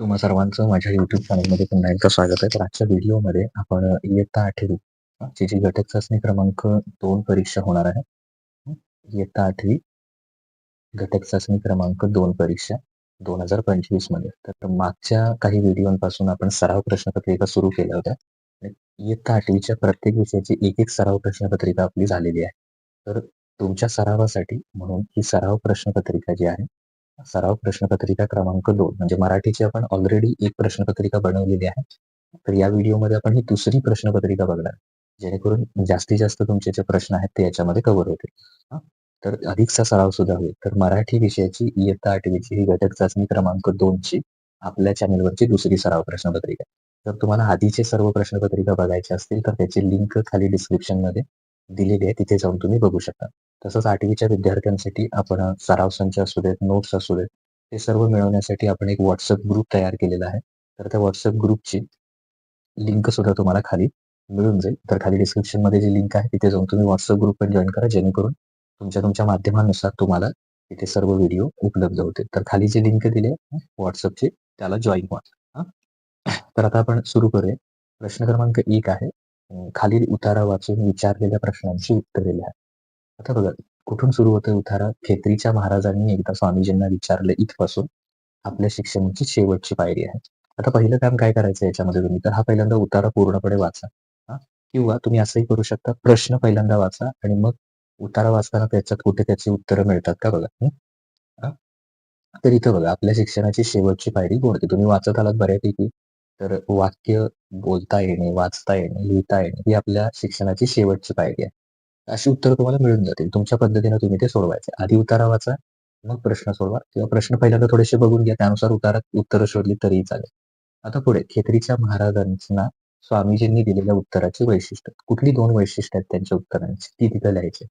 तुम्हा सर्वांचं माझ्या युट्यूब चॅनलमध्ये पुन्हा एकदा स्वागत आहे. तर आजच्या व्हिडिओमध्ये आपण इयत्ता आठवी ची जी घटक चाचणी क्रमांक दोन परीक्षा होणार आहे. इयत्ता आठवी घटक चाचणी क्रमांक दोन परीक्षा 2025 मध्ये. तर मागच्या काही व्हिडिओपासून आपण सराव प्रश्नपत्रिका सुरू केल्या होत्या. इयत्ता आठवीच्या प्रत्येक विषयाची एक एक सराव प्रश्नपत्रिका आपली झालेली आहे. तर तुमच्या सरावासाठी म्हणून ही सराव प्रश्नपत्रिका जी आहे सराव प्रश्नपत्रिका क्रमांक दोन म्हणजे मराठीची आपण ऑलरेडी एक प्रश्नपत्रिका बनवलेली आहे. तर या व्हिडिओमध्ये आपण ही दुसरी प्रश्नपत्रिका बघणार. जेणेकरून जास्तीत जास्त तुमचे जे प्रश्न आहेत ते याच्यामध्ये कव्हर होतील. तर अधिकचा सराव सुद्धा होईल. तर मराठी विषयाची इयत्ता आठवीची ही घटक चाचणी क्रमांक दोनची आपल्या चॅनेलवरची दुसरी सराव प्रश्नपत्रिका. जर तुम्हाला आधीचे सर्व प्रश्नपत्रिका बघायचे असतील तर त्याची लिंक खाली डिस्क्रिप्शनमध्ये दिलेली आहे. तिथे जाऊन तुम्ही बघू शकता. तसंच आठवीच्या विद्यार्थ्यांसाठी आपण सराव संच असू देत, नोट्स असू देत, ते सर्व मिळवण्यासाठी आपण एक व्हॉट्सअप ग्रुप तयार केलेला आहे. तर त्या व्हॉट्सअप ग्रुपची लिंक सुद्धा तुम्हाला खाली मिळून जाईल. तर खाली डिस्क्रिप्शनमध्ये जी लिंक आहे तिथे जाऊन तुम्ही व्हॉट्सअप ग्रुप पण जॉईन करा. जेणेकरून तुमच्या तुमच्या माध्यमानुसार तुम्हाला तिथे सर्व व्हिडिओ उपलब्ध होतील. तर खाली जी लिंक दिली आहे व्हॉट्सअपची त्याला जॉइन व्हा. तर आता आपण सुरू करूया. प्रश्न क्रमांक एक आहे. खालील उतारा वाचून विचारलेल्या प्रश्नांची उत्तरे लिहा. आता बघा कुठून सुरू होते उतारा? खेत्रीच्या महाराजांनी एकदा स्वामीजींना विचारलं इथपासून आपल्या शिक्षणाची शेवटची पायरी आहे. आता पहिलं काम काय करायचं याच्यामध्ये तुम्ही तर हा पहिल्यांदा उतारा पूर्णपणे वाचा. किंवा तुम्ही असंही करू शकता प्रश्न पहिल्यांदा वाचा आणि मग उतारा वाचताना त्याच्यात कुठे त्याची उत्तरं मिळतात का बघा. तर इथं बघा आपल्या शिक्षणाची शेवटची पायरी कोणती? तुम्ही वाचत आलात बऱ्यापैकी. तर वाक्य बोलता येणे, वाचता येणे, लिहिता येणे ही आपल्या शिक्षणाची शेवटची पायरी आहे. अशी उत्तरं तुम्हाला मिळून जातील. तुमच्या पद्धतीने तुम्ही ते सोडवायचे. आधी उतारा वाचा, मग प्रश्न सोडवा किंवा प्रश्न पहिल्यांदा थोडेसे बघून घ्या. त्यानुसार उतारात उत्तरं शोधली तरीही चालेल. आता पुढे खेत्रीच्या महाराजांना स्वामीजींनी दिलेल्या उत्तराची वैशिष्ट्य. कुठली दोन वैशिष्ट्य आहेत त्यांच्या उत्तरांची ती तिथं लिहायची.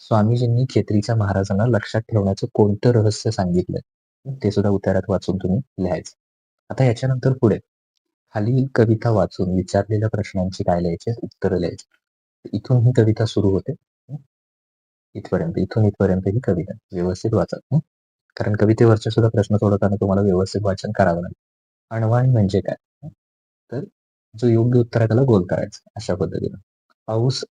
स्वामीजींनी खेत्रीच्या महाराजांना लक्षात ठेवण्याचं कोणतं रहस्य सांगितलंय? ते सुद्धा उतारात वाचून तुम्ही लिहायचं. आता याच्यानंतर पुढे खाली कविता वाचून विचारलेल्या प्रश्नांची काय लिहायची? उत्तरं लिहायची. इथून ही कविता सुरू होते. इथपर्यंत. इथून इथपर्यंत ही कविता. व्यवस्थित वाचा. कारण कवितेवरचे सुद्धा प्रश्न सोडवताना तुम्हाला व्यवस्थित वाचन करावं लागेल. अणवाण म्हणजे काय? तर जो योग्य उत्तर आहे त्याला गोल करायचा अशा पद्धतीनं. पाऊस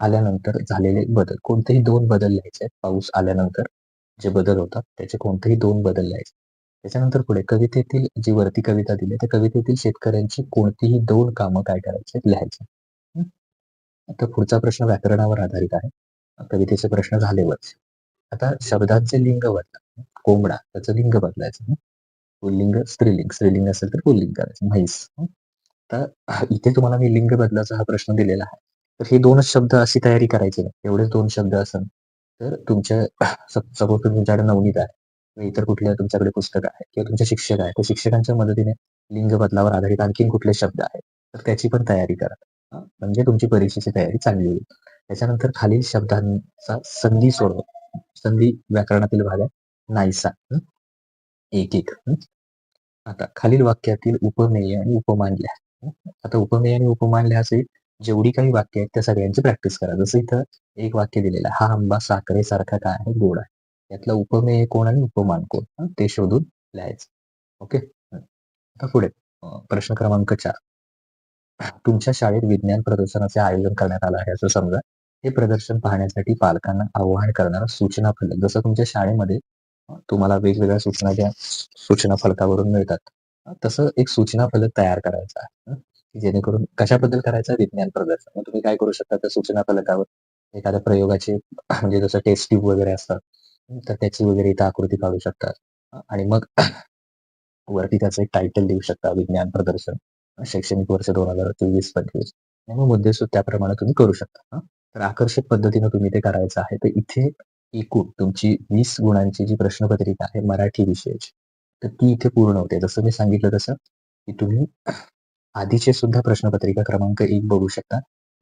आल्यानंतर झालेले बदल. कोणतेही दोन बदल लिहायचे पाऊस आल्यानंतर जे बदल होतात त्याचे कोणतेही दोन बदल लिहायचे. त्याच्यानंतर पुढे कवितेतील जी वरती कविता दिली त्या कवितेतील शेतकऱ्यांची कोणतीही दोन कामं काय करायची लिहायचे. आता पुढचा प्रश्न व्याकरणावर आधारित आहे. कवितेचे प्रश्न झालेवरच आता शब्दांचे लिंग बदला. कोंबडा त्याचं लिंग बदलायचं. पुल्लिंग, स्त्रीलिंग. स्त्रीलिंग असेल तर पुल्लिंग करायचं. म्हैस. तर इथे तुम्हाला मी लिंग बदलाचा हा प्रश्न दिलेला आहे. तर हे दोनच शब्द अशी तयारी करायची नाही. एवढेच दोन शब्द असेल तर तुमच्या सपोज तुमच्याकडे नवनीत आहे. इतर कुठल्या तुमच्याकडे पुस्तक आहे किंवा तुमचे शिक्षक आहे. त्या शिक्षकांच्या मदतीने लिंग बदलावर आधारित आणखीन कुठले शब्द आहेत. तर त्याची पण तयारी करा. म्हणजे तुमची परीक्षेची तयारी चांगली होईल. त्याच्यानंतर खालील शब्दांचा संधी सोडव संधी व्याकरणातील भाग आहे. नाहीसा. एक एक. आता खालील वाक्यातील उपमेय आणि उपमान लिहा. आता उपमेय आणि उपमान लिहायचे जेवढी काही वाक्य आहेत त्या सगळ्यांची प्रॅक्टिस करा. जसं इथं एक वाक्य दिलेलं आहे. हा आंबा साखरेसारखा काय आहे? गोड आहे. यातलं उपमेय कोण आणि उपमान कोण? ते शोधून लिहायचं. ओके. आता पुढे प्रश्न क्रमांक चार तुमच्या शाळेत विज्ञान प्रदर्शनाचे आयोजन करण्यात आलं आहे असं समजा. हे प्रदर्शन पाहण्यासाठी पालकांना आव्हान करणारा सूचना फलक जसं तुमच्या शाळेमध्ये तुम्हाला वेगवेगळ्या सूचना ज्या सूचना फलकावरून मिळतात. तसं एक सूचना फलक तयार करायचा आहे. जेणेकरून कशाबद्दल करायचं? विज्ञान प्रदर्शन. मग तुम्ही काय करू शकता त्या सूचना फलकावर एखाद्या प्रयोगाचे म्हणजे जसं टेस्ट ट्यूब वगैरे असतात. तर त्याची वगैरे इथं आकृती काढू शकता. आणि मग वरती त्याचं एक टायटल देऊ शकता. विज्ञान प्रदर्शन शैक्षणिक वर्ष 2024-25 आणि मग मुद्देसूद त्याप्रमाणे तुम्ही करू शकता. तर आकर्षक पद्धतीने तुम्ही ते करायचं आहे. तर इथे एकूण तुमची वीस गुणांची जी प्रश्नपत्रिका आहे मराठी विषयाची, तर ती इथे पूर्ण होते. जसं मी सांगितलं तसं की तुम्ही आधीचे सुद्धा प्रश्नपत्रिका क्रमांक एक बघू शकता.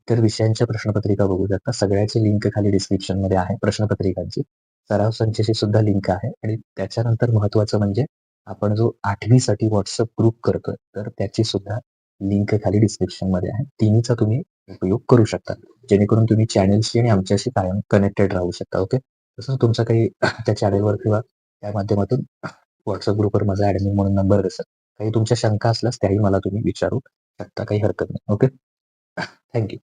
इतर विषयांच्या प्रश्नपत्रिका बघू शकता. सगळ्याची लिंक खाली डिस्क्रिप्शनमध्ये आहे प्रश्नपत्रिकांची. सराव संचेशी सुद्धा लिंक आहे आणि त्याच्यानंतर महत्वाचं म्हणजे आपण जो 8वी साठी ग्रुप करतोय तर त्याची सुद्धा लिंक खाली डिस्क्रिप्शनमध्ये आहे. तिन्हीचा तुम्ही उपयोग करू शकता. जेणेकरून तुम्ही चॅनेलशी आणि आमच्याशी कायम कनेक्टेड राहू शकता. ओके. तसंच तुमचा काही त्या चॅनेलवर किंवा त्या माध्यमातून व्हॉट्सअप ग्रुपवर माझा ऍडमिन म्हणून नंबर दिसेल. काही तुमच्या शंका असल्यास त्याही मला तुम्ही विचारू शकता काही हरकत नाही ओके थँक्यू